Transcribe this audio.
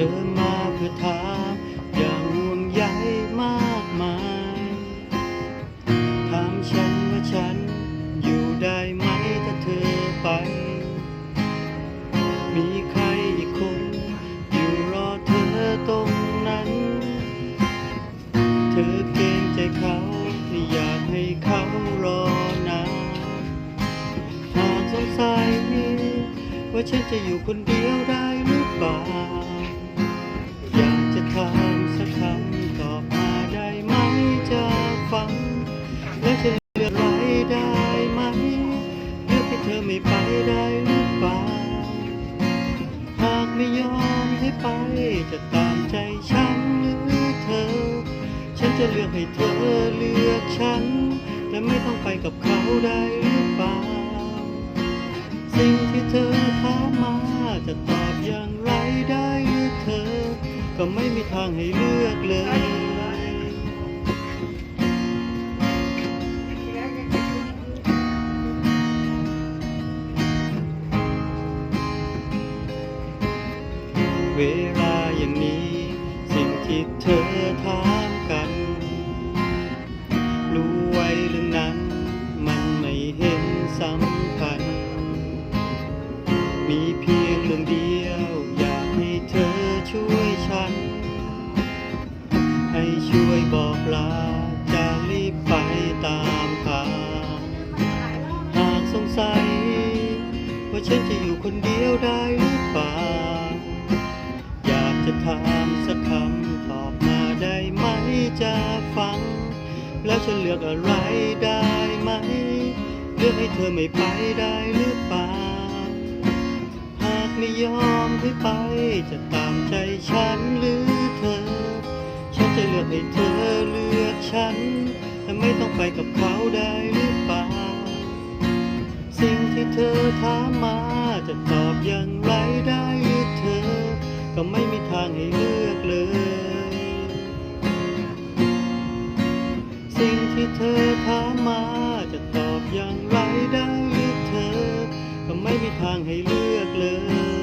ธอมาเพื่อถามอย่างห่วงใยมากมายถามฉันว่าฉันอยู่ได้ไหมถ้าเธอไป มีใครอีกคน อยู่รอเธอตรงนั้น เธอเกรงใจเขาไม่อยากให้เขารอนานหากสงสัยว่าฉันจะอยู่คนเดียวได้หรือเปล่า ไม่ยอมให้ไป จะตามใจฉันหรือเธอ ฉันจะเลือกให้เธอเลือกฉันและไม่ต้องไปกับเขาได้หรือเปล่า สิ่งที่เธอถามมาจะตอบอย่างไร เวลาอย่างนี้ สิ่งที่เธอถามกัน รู้ไว้เรื่องนั้น มันไม่เห็นสำคัญ มีเพียงเรื่องเดียว อยากให้เธอช่วยฉัน ให้ช่วยบอกลาจะรีบไปตามทางหากสงสัย ว่าฉันจะอยู่คนเดียวได้หรือเปล่า จะถามสักคำตอบมาได้ไหมจะฟัง แล้วจะเลือกอะไรได้ไหม เลือกให้เธอไม่ไปได้หรือเปล่า หากไม่ยอมให้ไป จะตามใจฉันหรือเธอ ฉันจะเลือกให้เธอเลือกฉันแต่ไม่ต้องไปกับเขาได้หรือเปล่า สิ่งที่เธอถามมาจะตอบอย่างไรได้หรือเธอ ก็ไม่มีทางให้เลือกเลย สิ่งที่เธอถามมาจะตอบอย่างไรได้หรือเธอ ก็ไม่มีทางให้เลือกเลย